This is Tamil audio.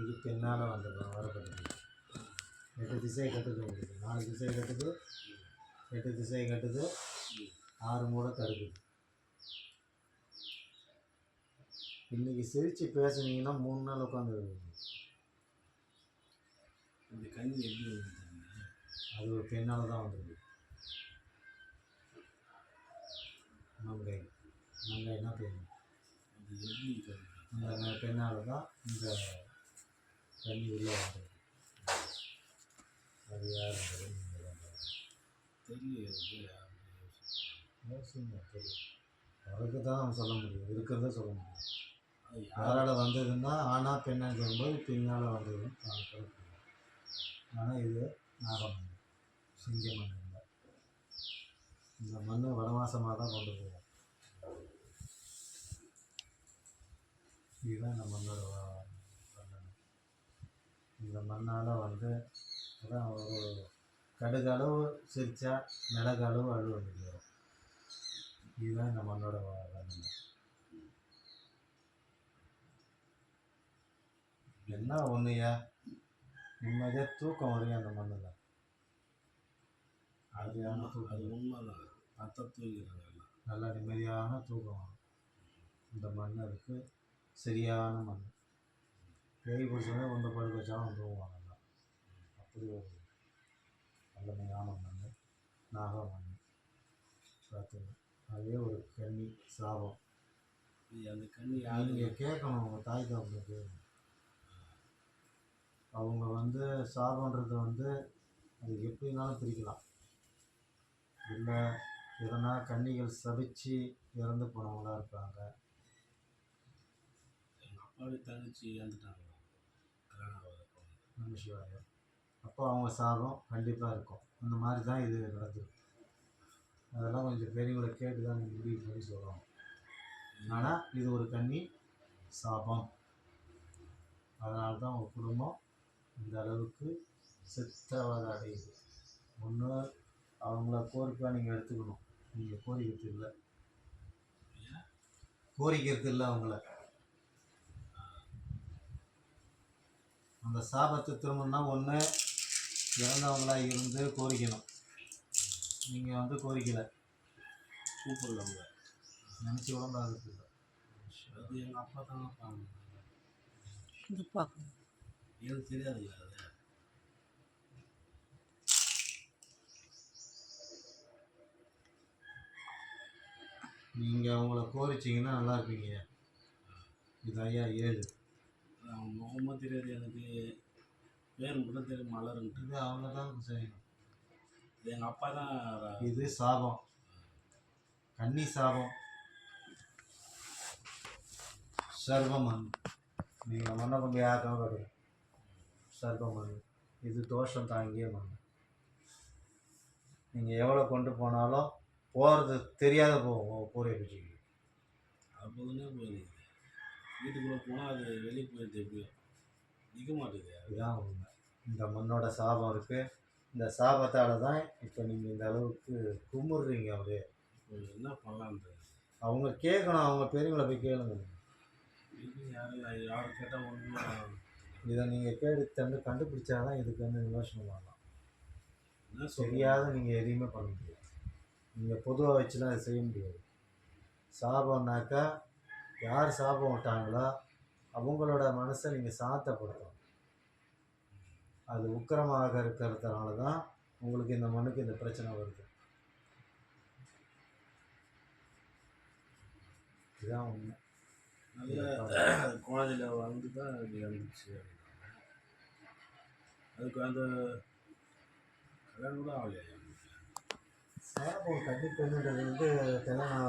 இது பின்னால் வந்துடும் வரப்பட்டது. எட்டு திசை கட்டுது உங்களுக்கு. நாலு திசை கட்டுது. எட்டு திசை கட்டுது. ஆறு மூடை தடுக்குது இன்னைக்கு சிரித்து பேசுனீங்கன்னா மூணு நாள் உட்காந்து இந்த கஞ்சி எப்படி? அது ஒரு பெண்ணால் தான் வந்தது மங்கை. மங்கை என்ன பெண் அந்த பெண்ணால் தான் இந்த தண்ணி உள்ளே வந்தது. அது யாருன்றது தான் தெரியல யோசிங்க தெரியும் அவருக்கு தான் சொல்ல முடியும். இருக்கிறத சொல்ல முடியும். யாரால் வந்ததுன்னா ஆனா பெண்ணான்னு சொல்லும்போது பின்னால் வந்தது நான் சொல்ல முடியும் ஆனால் இது நாகமண் சிங்க மண் இல்லை. இந்த மண் வனவாசமாக தான் கொண்டு போவோம். இதுதான் இந்த மண்ணோட இந்த மண்ணால் வந்து அதான் ஒரு கடுகளவு சிரிச்சா மிளகளவு அழுவ முடியும். இதுதான் இந்த மண்ணோட வ- வர்ணனை என்ன ஒன்றுயா நிம்மதியாக தூக்கம் வரையும் அந்த மண்ணில். அது அது உண்மைதான். பத்த தூங்கிறாங்க நல்ல. நிம்மதியான தூக்கம் இந்த மண் இருக்கு சரியான மண். பேய் பிடிச்சவங்க ஒன்று படுக்க வச்சாலும் தூங்குவாங்க நல்லா அப்படி ஒரு நல்லமையான மண் நாக மண் பார்த்துங்க அதே ஒரு கன்னி சாபம். அந்த கண்ணி யாரு? நீங்கள் கேட்கணும் உங்கள் தாய் தகவலுக்கு அவங்க வந்து சாபன்றது வந்து அது எப்படினாலும் பிரிக்கலாம். இல்லை எதனா கன்னிகள் சபிச்சு இறந்து போனவங்களா இருப்பாங்க. எங்கள் அப்பாவுடைய தங்கச்சி இறந்துட்டாங்க பொண்ணு நமசிவாயம் அப்போ அவங்க சாபம் கண்டிப்பாக இருக்கும். அந்த மாதிரி தான் இது நடந்திருக்கு அதெல்லாம் கொஞ்சம் பெரியவங்களை கேட்டு தான் நீங்கள் முடிவு பண்ணி சொல்லணும் ஆனால் இது ஒரு கண்ணி சாபம். அதனால தான் உங்கள் குடும்பம் இந்த அளவுக்கு சித்திரவதை அடையுது. ஒன்று அவங்கள கோரிக்கையாக நீங்கள் எடுத்துக்கணும். நீங்கள் கோரிக்கிறது இல்லை கோரிக்கிறது இல்லை அவங்கள. அந்த சாபத்தை திரும்பணும்னா ஒன்று இறந்தவங்களா இருந்து கோரிக்கணும். நீங்கள் வந்து கோரிக்கலை. கூப்பிடல அவங்க நினச்சி உடம்பாகிறது இல்லை. அது எங்கள் அப்பா தான் பார்க்கணும். எனக்கு தெரியாதுல்ல அது நீங்கள் அவங்கள கோரிச்சிங்கன்னா நல்லா இருப்பீங்க. இது ஐயா ஏழு. முகமாக தெரியாது எனக்கு பேர் மட்டும் தெரியும் மலருன்ட்டு. இது அவங்க தான் செய்யணும். இது எங்கள் அப்பா தான் இது சாபம். கன்னி சாபம். சர்வமன். நீங்கள் கொண்டு யாருக்காக கிடையாது சர்வமன். இது தோஷம் தாங்கிய மண் நீங்கள் எவ்வளோ கொண்டு போனாலும் போகிறது தெரியாத போகும் பூரிய பூச்சிக்கு அப்போதுனே போயிருக்குது வீட்டுக்குள்ளே போனால் அது வெளியே போயிடுது எப்படியோ நிற்க மாட்டேங்குது. இதுதான் உண்மை. இந்த மண்ணோட சாபம் இருக்குது இந்த சாபத்தால் தான் இப்போ நீங்கள் இந்த அளவுக்கு குமுறுறீங்க அப்படியே. என்ன பண்ணலான்றது? அவங்க கேட்கணும். அவங்க பெரியவங்களை போய் கேளுங்க. யாரும் யார் கேட்டால் ஒன்றும் இதை நீங்கள் கேட்டு தந்து கண்டுபிடிச்சாதான் இதுக்கு வந்து யோசனை பண்ணலாம் தெரியாத நீங்கள் எதையுமே பண்ண முடியாது. நீங்கள் பொதுவாக வச்சுலாம் அதை செய்ய முடியாது. சாபம்னாக்கா யார் சாபம் விட்டாங்களோ அவங்களோட மனசை நீங்கள் சாந்தப்படுத்தணும். அது உக்கிரமாக இருக்கிறதுனால தான் உங்களுக்கு இந்த மண்ணுக்கு இந்த பிரச்சனை வருது. இதுதான் உண்மை. நல்ல குழந்தையில வந்து தான் அது வந்துச்சு அதுக்கு அந்த கல்யாணம் கூட ஆகலையா? சாபம் கன்னி பெண்ணுன்றது வந்து கல்யாணம்